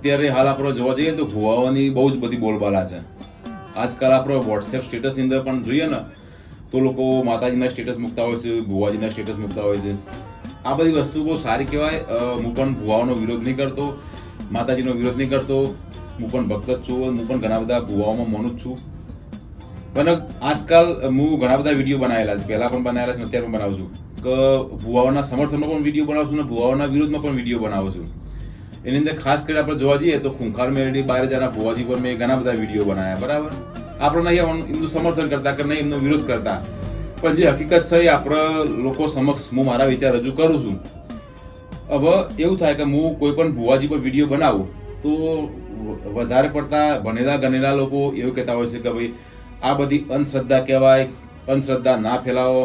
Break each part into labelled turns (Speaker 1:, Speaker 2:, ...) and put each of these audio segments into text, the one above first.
Speaker 1: અત્યારે હાલ આપણે જોવા જઈએ તો ભુવાઓની બહુ જ બધી બોલબાલા છે. આજકાલ આપણે વોટ્સએપ સ્ટેટસની અંદર પણ જોઈએ ને, તો લોકો માતાજીના સ્ટેટસ મૂકતા હોય છે ભુવાજીના સ્ટેટસ મૂકતા હોય છે. આ બધી વસ્તુ બહુ સારી કહેવાય હું પણ ભુવાઓનો વિરોધ નહીં કરતો, માતાજીનો વિરોધ નહીં કરતો, હું પણ ભક્ત જ છું, હું પણ ઘણા બધા ભુવાઓમાં માનું છું. પણ આજકાલ હું ઘણા બધા વીડિયો બનાવેલા છે, પહેલાં પણ બનાવેલા છે, અત્યારે પણ બનાવું છું. કે ભુવાઓના સમર્થનમાં પણ વીડિયો બનાવું છું અને ભુવાઓના વિરોધમાં પણ વીડિયો બનાવું છું. એની અંદર ખાસ કરીને આપણે જોવા જઈએ તો ખૂંખાર મેળવી બાર હજારના ભુવાજી પર મેં ઘણા બધા વીડિયો બનાવ્યા, બરાબર? આપણે અહીંયા એમનું સમર્થન કરતા કે નહીં, એમનો વિરોધ કરતા. પણ જે હકીકત છે એ આપણે લોકો સમક્ષ હું મારા વિચાર રજૂ કરું છું. હવે એવું થાય કે હું કોઈ પણ ભુવાજી પર વીડિયો બનાવું, તો વધારે પડતા ભણેલા ગણેલા લોકો એવું કહેતા હોય છે કે ભાઈ, આ બધી અંધશ્રદ્ધા કહેવાય, અંધશ્રદ્ધા ના ફેલાવો,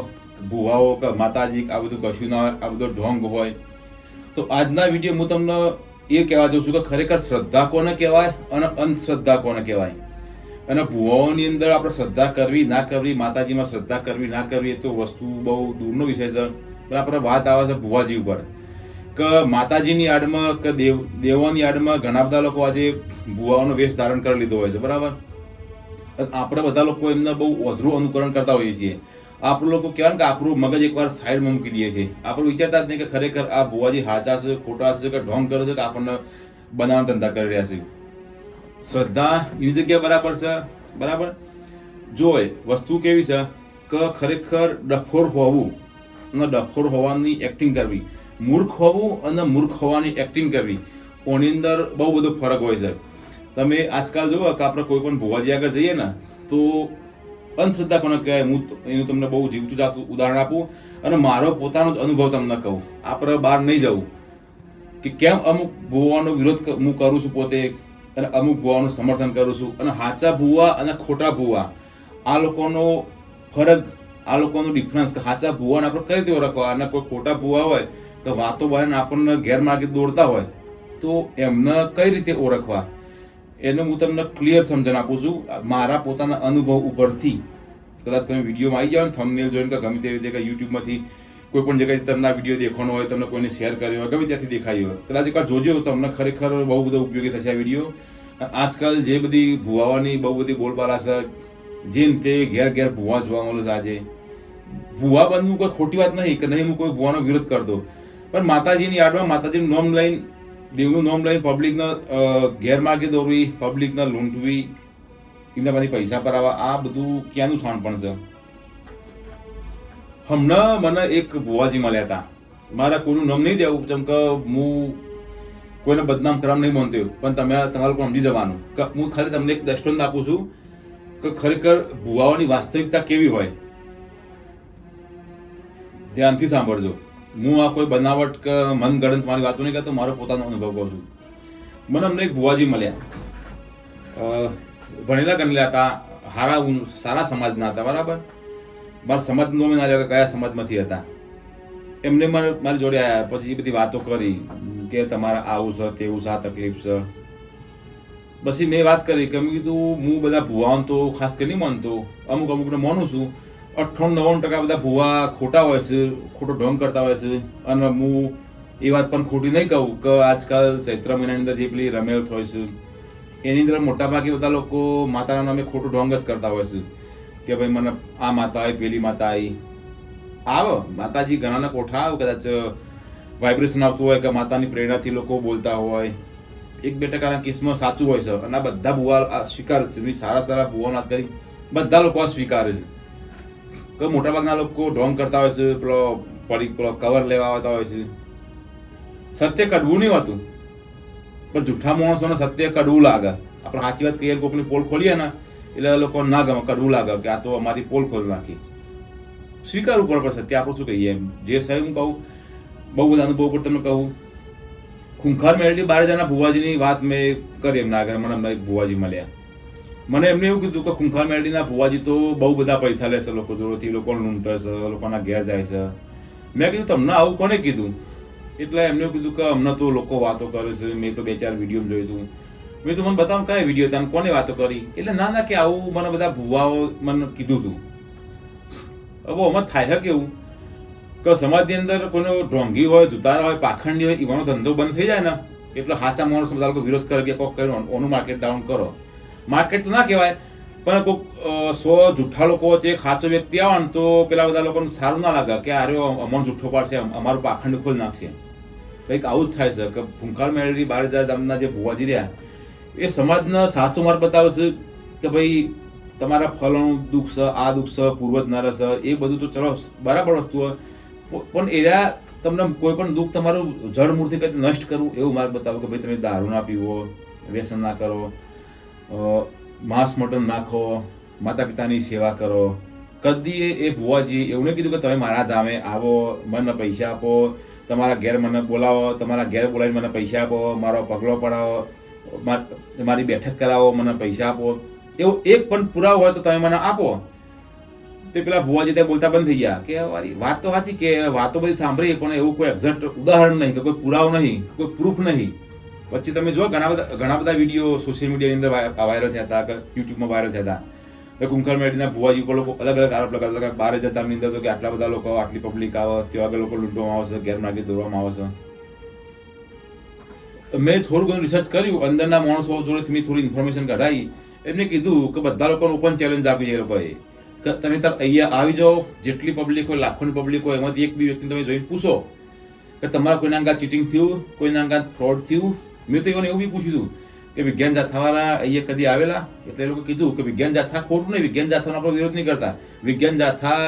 Speaker 1: ભુવાઓ કે માતાજી, આ બધું કશું ના હોય, આ બધો ઢોંગ હોય. તો આજના વીડિયો હું તમને એ કહેવા જઉં છું કે ખરેખર શ્રદ્ધા કોને કહેવાય અને અંધશ્રદ્ધા કોને કહેવાય? અને ભુવાઓની અંદર આપણે શ્રદ્ધા કરવી ના કરવી, માતાજીમાં શ્રદ્ધા કરવી ના કરવી એ તો વસ્તુ બહુ દૂરનો વિષય છે. પણ આપણે વાત આવે છે ભુવાજી ઉપર. કે માતાજીની આડમાં, કે દેવ, દેવોની આડમાં ઘણા બધા લોકો આજે ભુવાઓનો વેશ ધારણ કરી લીધો હોય છે. બરાબર? આપણે બધા લોકો એમને બહુ અધરું અનુકરણ કરતા હોઈએ છીએ. આપણે લોકો કહેવાય કે આપણું મગજ એકવાર સાઈડમાં મૂકી દઈએ છીએ આપણે વિચારતા જ નહીં કે ખરેખર આ ભુવાજી હાચા છે, ખોટા છે કે ઢોંગ કરે છે કે આપણને બનાવવાનો ધંધા કરી રહ્યા છે. શ્રદ્ધા એની જગ્યા બરાબર છે? બરાબર? જોય વસ્તુ કેવી છે કે ખરેખર ડફોર હોવું અને ડફોર હોવાની એક્ટિંગ કરવી. મૂર્ખ હોવું અને મૂર્ખ હોવાની એક્ટિંગ કરવી. કોની અંદર બહુ બધો ફરક હોય છે. તમે આજકાલ જુઓ કે આપણે કોઈ પણ ભુવાજી આગળ જઈએ ને, તો અંધશ્રદ્ધા કોને કહેવાય? હું એનું તમને બહુ જીવતું જાતું ઉદાહરણ આપું અને મારો પોતાનો જ અનુભવ તમને કહું. આપણે બહાર નહીં જવું. કે કેમ અમુક ભુવાનો વિરોધ હું કરું છું પોતે અને અમુક ભુવાનું સમર્થન કરું છું અને હાચા ભુવા અને ખોટા ભુવા. આ લોકોનો ફરક, આ લોકોનો ડિફરન્સ કે હાચા ભૂવાને આપણે કઈ રીતે ઓળખવા? અને કોઈ ખોટા ભુવા હોય કે વાતો બહાને આપણને ગેરમાર્ગે દોડતા હોય, તો એમને કઈ રીતે ઓળખવા? એનું હું તમને ક્લિયર સમજણ આપું છું. મારા પોતાના અનુભવ ઉપરથી. કદાચ તમે વિડીયોમાં આવી જાઓ ને થંબનેલ જોઈને કે ગમે તે રીતે કે યુટ્યુબમાંથી કોઈ પણ જગ્યાએ તમને આ વીડિયો દેખવાનો હોય, તમને કોઈને શેર કર્યો હોય, ગમે ત્યાંથી દેખાયો હોય. કદાચ એકવાર જોજો તમને ખરેખર બહુ બધો ઉપયોગી થશે આ વીડિયો. આજકાલ જે બધી ભુવાઓની બહુ બધી બોલબાલા છે, જેમ તે ઘેર ઘેર ભુવા જોવા મળે છે આજે. ભુવા બનવું કોઈ ખોટી વાત નહીં, કે નહીં હું કોઈ ભુવાનો વિરોધ કરતો. પણ માતાજીની આડમાં માતાજીનું નામ લઈને દેવનું નામ લઈને પબ્લિકના ગેરમાર્ગે દોરવી પબ્લિકના લૂંટવી એમના પાસે પૈસા ભરાવા આ બધું ક્યાંનું શાણપણ છે? હમણાં મને એક ભુવાજી મળ્યા હતા. મારા કોઈનું નામ નહીં દેવું, જેમ કે હું કોઈને બદનામ કરવા નહીં માનતો પણ તમે તમારે લોકો સમજી જવાનું કે હું ખાલી તમને એક દ્રષ્ટાંત આપું છું કે ખરેખર ભુવાઓની વાસ્તવિકતા કેવી હોય? ધ્યાનથી સાંભળજો. હું આ કોઈ બનાવટ કે મનગણત મારી વાતો નહીં કરતો, મારો પોતાનો અનુભવ કહું છું. મને અમને એક ભુવાજી મળ્યા. ભણેલા ગણેલા હતા, હારા સારા સમાજના હતા, બરાબર? મારા સમાજનો મેં ના જાણ્યો કે કયા સમાજમાંથી હતા? એમને મને મારી જોડે આવ્યા પછી એ બધી વાતો કરી, કે તમારે આવું છે, તેવું છે, આ તકલીફ છે. પછી મેં વાત કરી, કે મેં કીધું, હું બધા ભુવાઓને તો ખાસ કરી નહીં માનતો અમુક અમુકને માનું છું અઠ્ઠાણું નવ્વાણું ટકા બધા ભુવા ખોટા હોય છે, ખોટો ઢોંગ કરતા હોય છે. અને હું એ વાત પણ ખોટી નહીં કહું કે આજકાલ ચૈત્ર મહિનાની અંદર જે પેલી રમેલ હોય છે, એની અંદર મોટાભાગે બધા લોકો માતાના નામે ખોટું ઢોંગ જ કરતા હોય છે. કે ભાઈ મને આ માતા આવી, પેલી માતા આવી. આવો, માતાજી ઘણાના કોઠા આવે, કદાચ વાઇબ્રેશન આવતું હોય કે માતાની પ્રેરણાથી લોકો બોલતા હોય. એક બે ટકાના કેસમાં સાચું હોય છે. અને આ બધા ભુવા સ્વીકાર છે. સારા સારા ભૂવાનો વાત કરી. બધા લોકો આ સ્વીકારે છે. કે મોટાભાગના લોકો ઢોંગ કરતા હોય છે, પેલો પડી, પેલો કવર લેવા આવતા હોય છે. સત્ય કડવું નહીં હોતું. પણ જૂઠા માણસોને સત્ય કડવું લાગે. આપણે સાચી વાત કહીએ કોઈની પોલ ખોલીએ ને, એટલે લોકો ના ગમે, કડવું લાગે કે આ તો અમારી પોલ ખોલી નાખી. સ્વીકારવું પડે, પણ સત્ય આપણે શું કહીએ? એમ જે સહી હું કહું, બહુ બધા અનુભવ પર તમને કહું. ખૂંખાર મેળવી બાર જણા ભુવાજીની વાત મેં કરી એમના આગળ મને ભુવાજી મળ્યા. મને એમને એવું કીધું કે ખૂંખાર મેળવીના ભુવાજી તો બહુ બધા પૈસા લેશે લોકો જોડેથી લોકોને લૂંટે છે, લોકોના ઘેર જાય છે. મેં કીધું, તમને આવું કોને કીધું? એટલે એમને કીધું કે અમને તો લોકો વાતો કરે છે, મેં તો બે ચાર વીડિયો જોયું હતું. મેં તો મને બતાવ કયા વીડિયો તમે કોને વાતો કરી? એટલે ના ના, કે આવું મને બધા ભુવાઓ મને કીધું હતું. હવે આમાં થાય છે કેવું? કે સમાજની અંદર કોઈનો ઢોંગી હોય જુતારા હોય, પાખંડી હોય એવાનો ધંધો બંધ થઈ જાય ને, એટલે સાચા માણસ બધા લોકો વિરોધ કરે કે કોક કર્યો, ઓનું માર્કેટ ડાઉન કરો. માર્કેટ તો ના કહેવાય, પણ કોઈક સો જૂઠા લોકો વચ્ચે ખાચો વ્યક્તિ આવે ને તો પેલા બધા લોકોને સારું ના લાગે કે આરે અમણ જૂઠો પાડશે અમારું પાખંડ ખોલી નાખશે. કંઈક આવું જ થાય છે કે ભૂંખાર મેળવી બાર હજાર ગામના જે ભુવાજી રહ્યા, એ સમાજનો સાચો માર્ગ બતાવે છે કે ભાઈ, તમારા ફળનું દુઃખ છે, આ દુઃખ છે, પૂર્વજ નર છે, એ બધું તો ચલો, બરાબર વસ્તુ હોય. પણ એના તમને કોઈ પણ દુઃખ તમારું જળ મૂર્તિ કંઈક નષ્ટ કરવું એવું માર્ગ બતાવો કે ભાઈ તમે દારૂ ના પીવો, વ્યસન ના કરો. માંસ મટન નાખો માતા પિતાની સેવા કરો. કદી એ- ભુવાજી એવું નહીં કીધું કે તમે મારા ધામે આવો, મને પૈસા આપો, તમારા ઘેર મને બોલાવો, તમારા ઘેર બોલાવીને મને પૈસા આપો, મારો પગલો પડાવો મારી બેઠક કરાવો, મને પૈસા આપો. એવો એક પણ પુરાવો હોય તો તમે મને આપો. તે પેલા ભુવાજી ત્યાં બોલતા બંધ થઈ ગયા કે વાત તો સાચી કે વાતો બધી સાંભળી, પણ એવું કોઈ એક્ઝેક્ટ ઉદાહરણ નહીં કે કોઈ પુરાવો નહીં, કોઈ પ્રૂફ નહીં. પછી તમે જો ઘણા બધા ઘણા બધા વીડિયો સોશિયલ મીડિયાની અંદર વાયરલ થયા હતા કે યુટ્યુબમાં વાયરલ થયા હતા. કુંકર મેડીના ભુવાજી ઉપર લોકો અલગ અલગ આરોપ લગાવતા હતા બાર હજાર તારની અંદર કે આટલા બધા લોકો આટલી પબ્લિક આવે ત્યાં આગળ લોકો લૂંટવામાં આવશે, ગેરમાર્ગે દોરવામાં આવશે. મેં થોડું ઘણું રિસર્ચ કર્યું, અંદરના માણસો જોડેથી મેં થોડી ઇન્ફોર્મેશન કઢાઈ. એમને કીધું કે બધા લોકોને ઓપન ચેલેન્જ આપી છે એ લોકોએ. કે તમે તાર અહીંયા આવી જાઓ, જેટલી પબ્લિક હોય, લાખોની પબ્લિક હોય, એમાંથી એક બી વ્યક્તિને તમે જોઈને પૂછો કે તમારા કોઈના અંગાત ચીટિંગ થયું, કોઈના અંગાત ફ્રોડ થયું મેં તો એને એવું બી પૂછ્યું કે વિજ્ઞાન જાથાવાળા અહીંયા કદી આવેલા? એટલે એ લોકો કીધું કે વિજ્ઞાન જાથા ખોટું નહીં, વિજ્ઞાન જાથાનો આપણે વિરોધ નહીં કરતા. વિજ્ઞાન જાથા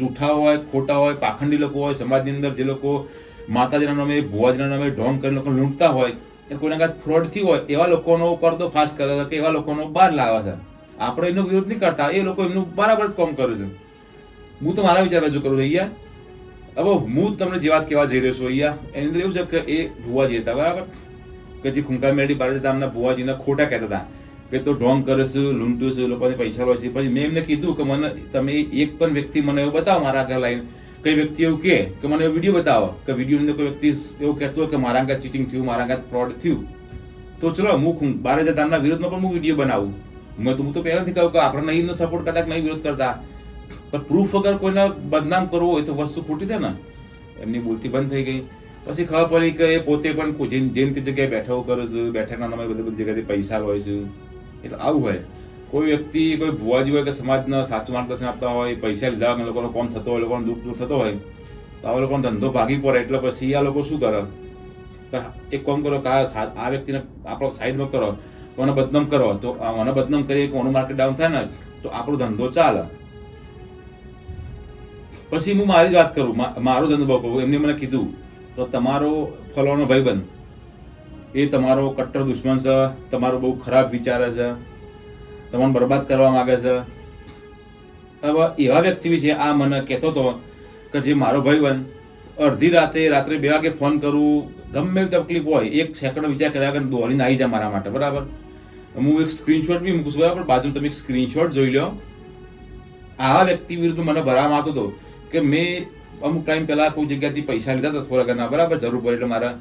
Speaker 1: જૂઠા હોય, ખોટા હોય, પાખંડી લોકો હોય, સમાજની અંદર જે લોકો માતાજીના નામે, ભુવાજીના નામે ઢોંગ કરીને લોકો લૂંટતા હોય, એ કોઈના કાંઈ ફ્રોડથી હોય, એવા લોકોનો ઉપર તો ખાસ કરે કે એવા લોકોનો બહાર લાવે છે. આપણે એનો વિરોધ નહીં કરતા, એ લોકો એમનું બરાબર જ કામ કરે છે. હું તો મારા વિચાર રજૂ કરું અહીંયા હવે હું તમને જે વાત કહેવા જઈ રહ્યો છું, અહીંયા. એની અંદર એવું છે કે એ ભુવાજી હતા, બરાબર? કે જે ખૂંકા મેળી પાડે હતા એમના ભુવાજીને ખોટા કહેતા હતા. કે તો ઢોંગ કરે છે લૂંટું છે, લોકોને પૈસા લો છે. પછી મેં એમને કીધું કે મને તમે એક પણ વ્યક્તિ મને એવું બતાવો મારા ઘર લાઈન. કઈ વ્યક્તિ એવું કહે કે મને વીડિયો બતાવો. કે વીડિયો કોઈ વ્યક્તિ એવું કહેતું હોય કે મારા અંગાત ચીટિંગ થયું, મારા અંગાત ફ્રોડ થયું. તો ચલો, હું બાર હજાર દામના વિરોધમાં પણ હું વીડિયો બનાવું. મેં તો, હું તો પહેલાંથી કહું કે આપણે નહીં સપોર્ટ કરતા કે નહીં વિરોધ કરતા. પણ પ્રૂફ વગર કોઈને બદનામ કરવો હોય તો વસ્તુ ખોટી છે ને? એમની બોલતી બંધ થઈ ગઈ. પછી ખબર પડી કે એ પોતે પણ જેમ જેન તે જગ્યાએ બેઠો કરે છે બેઠકના નામે બધી બધી જગ્યાએ પૈસા હોય છે. એટલે આવું હોય. કોઈ વ્યક્તિ, કોઈ ભુવાજી હોય કે સમાજના સાચું માર્ગદર્શન આપતા હોય, પૈસા લીધા હોય લોકોનો કોમ થતો હોય લોકોનો દુઃખ દૂર થતો હોય, તો આવા લોકોનો ધંધો ભાગી પડે. એટલે પછી આ લોકો શું કરે? એક કોમ કરો કે આ વ્યક્તિને આપણો સાઈડમાં કરો મને બદનામ કરો. તો મને બદનામ કરીએ કોનું માર્કેટ ડાઉન થાય ને, તો આપણો ધંધો ચાલે. પછી હું મારી જ વાત કરું. મારો ધંધો અનુભવ એમને મને કીધું તો તમારો ફલાણો ભાઈબંધ, એ તમારો કટ્ટર દુશ્મન છે, તમારો બહુ ખરાબ વિચારે છે, તમને બરબાદ કરવા માગે છે. હવે એવા વ્યક્તિ વિશે આ મને કહેતો હતો કે જે મારો ભાઈબંધ અડધી રાતે, રાત્રે બે વાગે ફોન કરું, ગમે તકલીફ હોય, એક સેકન્ડ વિચાર કર્યા વગર દોડીને આવી જાય મારા માટે, બરાબર? હું એક સ્ક્રીનશોટ બી મૂકું છું, બરાબર? બાજુ તમે એક સ્ક્રીનશોટ જોઈ લો. આવા વ્યક્તિ વિરુદ્ધ મને ભરાવામાં આવતો હતો કે મેં અમુક ટાઈમ પહેલાં કોઈ જગ્યાથી પૈસા લીધા હતા થોડા ઘણા બરાબર? જરૂર પડે એટલે મારા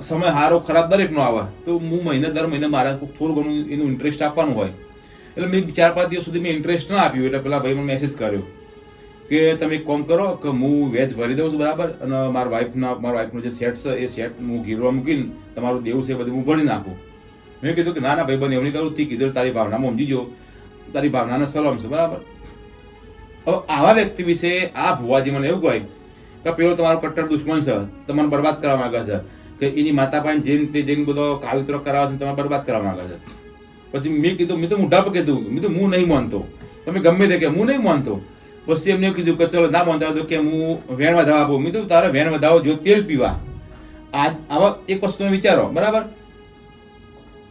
Speaker 1: સમય સારો ખરાબ દરેકનો આવે. તો હું મહિને, દર મહિને મારા થોડું ઘણું એનું ઇન્ટરેસ્ટ આપવાનું હોય. એટલે મેં ચાર પાંચ દિવસ સુધી મેં ઇન્ટરેસ્ટ ના આપ્યું. એટલે પેલા ભાઈ મને મેસેજ કર્યો કે તમે એક કોમ કરો કે હું વેજ ભરી દઉં છું, બરાબર? અને મારા વાઈફના મારા વાઈફનો જે સેટ છે, એ સેટ હું ગીરવા મૂકીને તમારું દેવું છે એ બધું હું ભરી નાખું. મેં કીધું કે ના ના ભાઈ બંધ એવું નહીં કરું. તે કીધું, તારી ભાવનામાં સમજી જો તારી ભાવનાને સલામ છે, બરાબર? હવે આવા વ્યક્તિ વિશે આ ભુવાજી મને એવું કહે કે પેલો તમારો કટ્ટર દુશ્મન છે તમને બરબાદ કરવા માંગે છે. કે એની માતા પાસે જઈને તે જઈને બધો કાવિત્ર કરાવે છે, તમે બરબાદ કરવા માંગે છે. પછી મેં કીધું, મેં તો હું ડબ કીધું, મેં તો હું નહીં માનતો. તમે ગમે તે કે હું નહીં માનતો. પછી એમને કીધું કે ચલો, ના માનતા તો કે હું વેણ વધાવા આપું. મેં તો તારે વેણ વધાવો, જો તેલ પીવા. આજ આવા એક વસ્તુ વિચારો, બરાબર?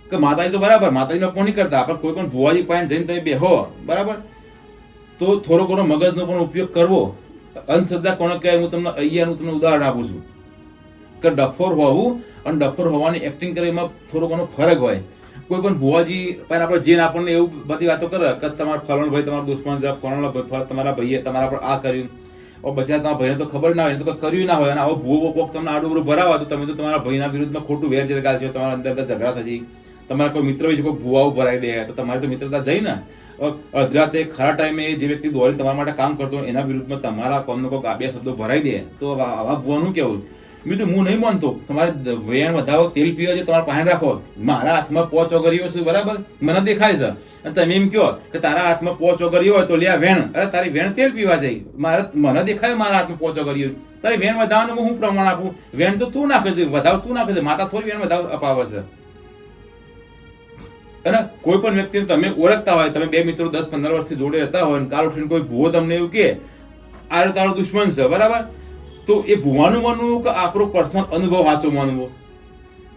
Speaker 1: કે માતાજી તો બરાબર, માતાજીનો અપમાન નહીં કરતા, પણ કોઈ પણ ભુવાજી પાસે જઈને તમે બેહો, બરાબર? તો થોડો ઘણો મગજનો પણ ઉપયોગ કરવો. અંધશ્રદ્ધા કોને કહેવાય, હું તમને અહીંયાનું તમને ઉદાહરણ આપું છું. કે ડફોર હોવું અને ડફોર હોવાની એક્ટિંગ કરે એમાં થોડો ઘણો ફરક હોય. કોઈ પણ ભુવાજી પણ આપણે જેને આપણને એવું બધી વાતો કરે કે તમારા ફલાણો ભાઈ, તમારો દુશ્મન છે, ફલાણો તમારા ભાઈએ, તમારા પર આ કર્યું. ઓ તમારા ભાઈને તો ખબર ના હોય તો કર્યું ના હોય. અને આવો ભૂવો કોક તમને આડું બધું ભરાવા, તો તમે તો તમારા ભાઈના વિરુદ્ધમાં ખોટું વેર જરા ગાલશો તમારા અંદર ઝઘડા થશે. તમારા કોઈ મિત્ર વિશે કોઈ ભૂવાઓ ભરાઈ દે, તો તમારી તો મિત્રતા જઈ ને અ- અડધરાતે ખરા ટાઈમે જે વ્યક્તિ દોરી તમારા માટે કામ કરતો એના વિરુદ્ધમાં તમારા કોમનો કોઈ ગાબિયા શબ્દો ભરાઈ દે. તો આવા ભૂવાનું કેવું? કીધું, હું નહીં માનતો. તમારે વેણ વધાવો તેલ પીવો છે, તમારા પાસે રાખો. મારા હાથમાં પોચ ઓગરીઓ છે, બરાબર? મને દેખાય છે. અને તમે એમ કહો કે, તારા હાથમાં પોચ ઓગરીઓ હોય તો લે આ વેણ. અરે, તારી વેણ તેલ પીવા જઈ મારે મને દેખાય મારા હાથમાં પોચ ઓગરીઓ. તારી વેણ વધારવાનું હું પ્રમાણ આપું? વેણ તો તું નાખે છે વધાવ તું નાખે છે. માતા થોડી વેણ વધાવ અપાવે છે. અને કોઈ પણ વ્યક્તિને તમે ઓળખતા હોય, તમે બે મિત્રો દસ પંદર વર્ષથી જોડે રહેતા હોય અને કાલ ઉઠીને કોઈ ભૂવો તમને એવું કે આ તારો દુશ્મન છે. બરાબર? તો એ ભૂવાનું માનવું કે આપણો પર્સનલ અનુભવ સાચો માનવો?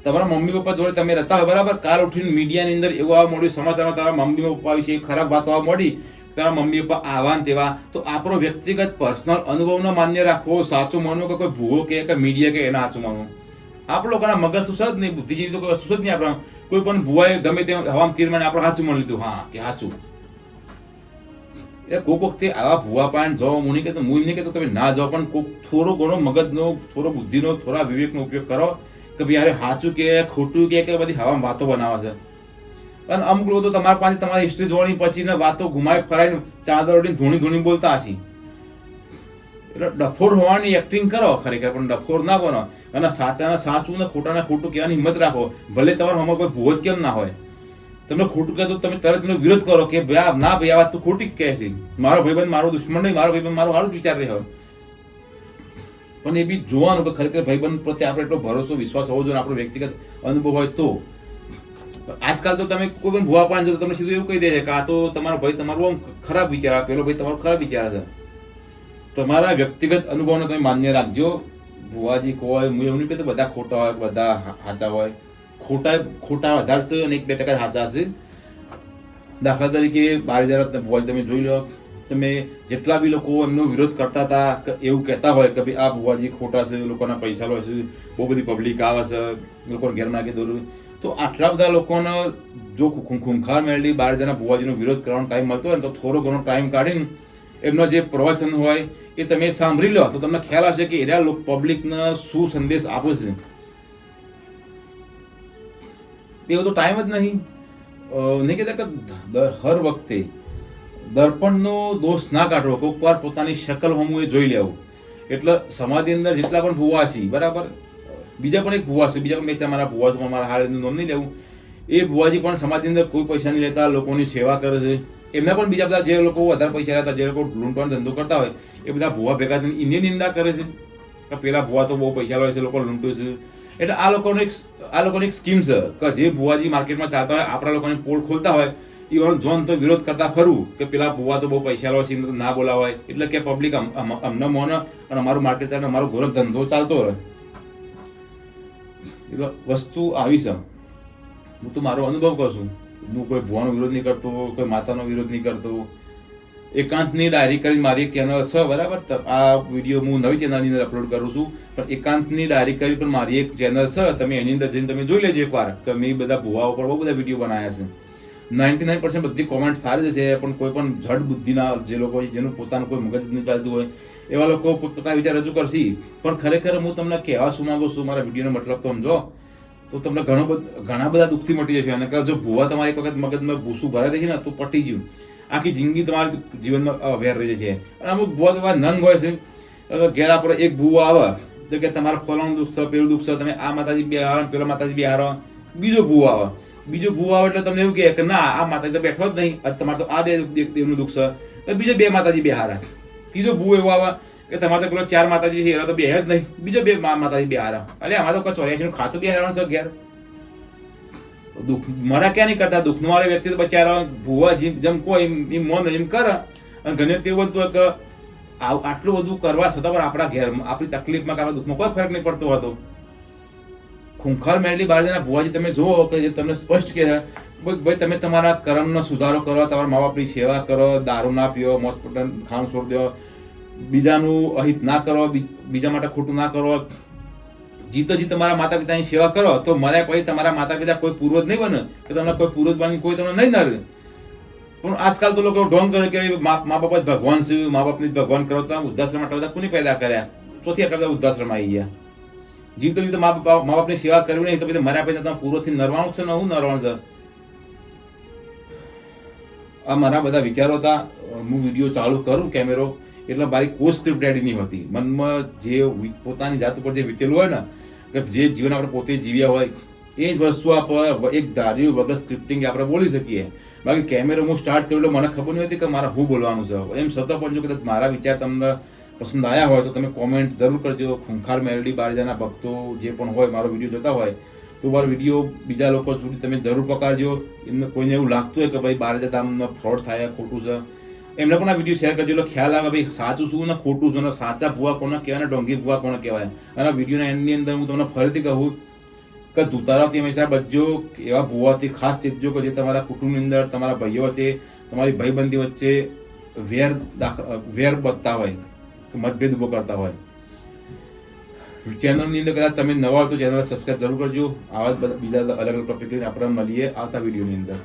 Speaker 1: તમારા મમ્મી પપ્પા જોડે તમે રહેતા હોય, બરાબર? કાલ ઉઠીને મીડિયાની અંદર એવું આવવા મળ્યું સમાચારમાં તારા મમ્મી પપ્પા વિશે ખરાબ વાતો આવવા મળી તારા મમ્મી પપ્પા આવા ને તેવા, તો આપણો વ્યક્તિગત પર્સનલ અનુભવનો માન્ય રાખવો સાચું માનવું કે કોઈ ભૂવો કે મીડિયા કે એને સાચું માનવું? આપણે લોકોના મગજ તો સજ નહીં બુદ્ધિ જેવી તો કોઈ વસ્તુ જ નહીં આપણા. કોઈ પણ ભુવાએ ગમે તે હવામાં તીર મારીને આપણે સાચું મળી લીધું. હા, કે સાચું એ કોક વખતે આવા ભુવા પાન જવા હું નહીં કહેતો હું એમ નહીં કહેતો તમે ના જાઓ, પણ કોક થોડો ઘણો મગજનો, થોડો બુદ્ધિનો, થોડા વિવેકનો ઉપયોગ કરો કે ભાઈ અરે સાચું કે, ખોટું કે કે બધી હવામાં વાતો બનાવે છે. અને અમુક લોકો તો તમારા પાસે તમારી હિસ્ટ્રી જોવાની પછી વાતો ઘુમાઈ ફરાઈને ચાદર ઓઢીને ધૂણી ધૂણી બોલતા હશી. એટલે ડફોર હોવાની એક્ટિંગ કરો ખરેખર, પણ ડફોર ના બનો. અને સાચાને સાચું ને ખોટાને ખોટું કહેવાની હિંમત રાખો. ભલે તમારા હમણાં કોઈ ભૂવો કેમ ના હોય. તમને ખોટું કહે તો તમે તરત એનો વિરોધ કરો કે ભાઈ ના ભાઈ, આ વાત તો ખોટી કહે છે. મારો ભાઈબંધ, મારો દુશ્મન નહીં, મારો ભાઈબંધ મારો સારું જ વિચાર રહ્યો. પણ એ બી જોવાનું કે ખરેખર ભાઈબંધ પ્રત્યે આપણે એટલો ભરોસો, વિશ્વાસ હોવો જોઈએ આપણો વ્યક્તિગત અનુભવ હોય તો. આજકાલ તો તમે કોઈ પણ ભૂવા પાણી જો તમને સીધું એવું કહી દે છે કે આ તો તમારો ભાઈ તમારો આમ ખરાબ વિચાર પેલો ભાઈ તમારો ખરાબ વિચાર છે. તમારા વ્યક્તિગત અનુભવને તમે માન્ય રાખજો. ભુવાજી કોઈ હું એવું નહીં બધા ખોટા હોય, બધા સાચા હોય. ખોટા ખોટા વધારે છે અને એક બે ટકા સાચા હશે દાખલા તરીકે બાર હજાર ભુવાજી તમે જોઈ લો, તમે જેટલા બી લોકો એમનો વિરોધ કરતા હતા એવું કહેતા હોય કે ભાઈ આ ભુવાજી ખોટા છે લોકોના પૈસા લો છે, બહુ બધી પબ્લિક આવે છે લોકોને ઘેર નાખી દોરું તો આટલા બધા લોકોનો જો ખૂંખાર મેળવી બાર હજારના ભુવાજીનો વિરોધ કરવાનો ટાઈમ મળતો હોય ને તો થોડો ઘણો ટાઈમ કાઢીને એમનો જે પ્રવચન હોય એ તમે સાંભળી લો. તો તમને ખ્યાલ આવશે કે એના લોક પબ્લિકને શું સંદેશ આપે છે. એવો તો ટાઈમ જ નહીં. નહીં કહેતા કે હર વખતે દર્પણનો દોષ ના કાઢવો. કોઈક વાર પોતાની શકલ હમું એ જોઈ લેવું. એટલે સમાજની અંદર જેટલા પણ ભૂવા છે, બરાબર? બીજા પણ એક ભૂવા છે, બીજા પણ બે મારા ભૂવા છે મારા હાલ એનું નામ નહીં લેવું. એ ભુવાજી પણ સમાજની અંદર કોઈ પૈસા નહીં લેતા, લોકોની સેવા કરે છે. એમના પણ બીજા બધા જે લોકો વધારે પૈસા હતા જે લોકો લૂંટવાનો ધંધો કરતા હોય, એ બધા ભૂવા ભેગા થઈને એની નિંદા કરે છે. કે પેલા ભુવા તો બહુ પૈસા લે છે, લોકો લૂંટે છે. એટલે આ લોકોનો એક આ લોકોની એક સ્કીમ છે કે જે ભુવાજી માર્કેટમાં ચાલતા હોય, આપણા લોકોને પોલ ખોલતા હોય ઈવન જોન તો વિરોધ કરતા ફરવું કે પેલા ભુવા તો બહુ પૈસા લે છે, એમને તો ના બોલાવાય. એટલે કે પબ્લિક અમને મોને અને અમારું માર્કેટ ચાલે, અમારો ગોરખ ધંધો ચાલતો રહે. એટલે વસ્તુ આવી છે. હું તો મારો અનુભવ કહું છું. હું કોઈ ભુવાનો વિરોધ નહીં કરતો, કોઈ માતાનો વિરોધ નહીં કરતો. એકાંતની ડાયરી કરીને મારી એક ચેનલ છે, બરાબર? આ વીડિયો હું નવી ચેનલની અંદર અપલોડ કરું છું. પણ એકાંતની ડાયરી કરી પણ મારી એક ચેનલ છે, તમે એની અંદર જઈને તમે જોઈ લેજો એકવાર કે મેં બધા ભુવાઓ પર બહુ બધા વીડિયો બનાવ્યા છે. નાઇન્ટી નાઇન પર્સન્ટ બધી કોમેન્ટ સારી જ છે પણ કોઈ પણ જડ બુદ્ધિના જે લોકો જેનું પોતાનું કોઈ મગજ નહીં ચાલતું હોય, એવા લોકો પોતાના વિચાર રજૂ કરશે. પણ ખરેખર હું તમને કહેવા શું માગું છું, મારા વિડીયોનો મતલબ તો સમજો. તો તમને ઘણો બધો, ઘણા બધા દુઃખથી મટી જશે. અને જો ભૂવા તમારી એક વખત મગજમાં ભૂસું ભરાઈ છે ને, તો પટી ગયું. આખી જિંદગી તમારી જીવનમાં અવેર રહી જશે. અને અમુક ભૂવા તો નંગ હોય છે. ઘેર આપણે એક ભૂવા આવે, તો કે તમારા ફલાણું દુઃખ છે, પેલું દુઃખ છે, તમે આ માતાજી બે હારો પેલો માતાજી બે હારો બીજો ભૂવો આવે. બીજો ભૂવો આવે એટલે તમને એવું કહે કે ના, આ માતાજી તો બેઠો જ નહીં. તમારે તો આ બે દેવ- દેવનું દુઃખ છે. બીજો બે માતાજી બે હારા ત્રીજો ભૂવો એવો આવે કે તમારે તો પેલો ચાર માતાજી છે એનો તો બે જ નહીં. બીજો બે માતાજી બે હારા અરે અમારે તો ચોર્યાસી નું ખાતું બે હારવાનું છે ઘેર? દુઃખ, મરા ક્યાં નહીં કરતા? દુઃખનો વાળો વ્યક્તિ તો બચારા, ભૂવા જેમ જેમ કોઈ એમ એમ એમ કરે. અને ગમે તેવું હતું કે આટલું બધું કરવા છતાં પણ આપણા ઘેર, આપણી તકલીફમાં કે આપણા દુઃખમાં કોઈ ફરક નહીં પડતો હતો. ખૂંખાર મેળવી બાર જણા ભુવાજી તમે જુઓ કે જે તમને સ્પષ્ટ કહે ભાઈ તમે તમારા કર્મનો સુધારો કરો, તમારા મા બાપની સેવા કરો, દારૂ ના પીઓ મોસ્પિટલ ખાણ છોડ દો બીજાનું અહિત ના કરો બીજા માટે ખોટું ના કરો. જીતો જી તમારા માતા પિતાની સેવા કરો, તો મર્યા પછી તમારા માતા પિતા કોઈ પૂર્વજ નહીં બને, કે તમને કોઈ પૂર્વજ બની કોઈ તમને નહીં નરે પણ આજકાલ તો લોકો ઢોંગ કરે કે મા બાપ જ ભગવાન છે મા બાપની જ ભગવાન કરો, તો વૃદ્ધાશ્રમ આટલા બધા કોની પેદા કર્યા? ચોથી આટલા બધા વૃદ્ધાશ્રમ આવી ગયા. જીવતો જીતો મા બાપ મા બાપની સેવા કરવી નહીં, તો પછી મર્યા પછી તમે પૂર્વથી નરવાનું છે ને હું નરવાનું છે? આ મારા બધા વિચારો હતા. હું વીડિયો ચાલુ કરું કેમેરો, એટલે મારી કોઈ સ્ક્રિપ્ટ રેડી નહીં હોતી. મનમાં જે પોતાની જાત ઉપર જે વીતેલું હોય ને, કે જે જીવન આપણે પોતે જીવ્યા હોય, એ જ વસ્તુ આપણે એક ધાર્યું વગર સ્ક્રિપ્ટિંગ આપણે બોલી શકીએ. બાકી કેમેરો હું સ્ટાર્ટ કર્યો એટલે મને ખબર નહીં હતી કે મારે શું બોલવાનું છે. એમ છતાં પણ જો કદાચ મારા વિચાર તમને પસંદ આવ્યા હોય તો તમે કોમેન્ટ જરૂર કરજો. ખૂંખાર મેલડી બારજાના ભક્તો જે પણ હોય, મારો વીડિયો જોતા હોય તો મારો વીડિયો બીજા લોકો સુધી તમે જરૂર પકડજો એમને કોઈને એવું લાગતું હોય કે ભાઈ બારજા આમનો ફ્રોડ થાય ખોટું છે. એમને પણ આ વીડિયો શેર કરજો. એટલે ખ્યાલ આવે ભાઈ સાચું શું ને ખોટું શું ને સાચા ભૂવા કોને કહેવાય ને ડોંગી ભૂવા કોને કહેવાય? અને વિડીયોના એન્ડની અંદર હું તમને ફરીથી કહું કે દુતારાથી હંમેશા બચજો એવા ભૂવાથી ખાસ ચેતજો કે જે તમારા કુટુંબની અંદર, તમારા ભાઈઓ વચ્ચે, તમારી ભાઈબંધી વચ્ચે વેર વેર બચતા હોય, કે મતભેદ ઊભો કરતા હોય. ચેનલની અંદર કદાચ તમે નવા હોય તો ચેનલ સબસ્ક્રાઈબ જરૂર કરજો આવા જ બીજા અલગ અલગ ટોપિક લઈને આપણે મળીએ આવતા વિડીયોની અંદર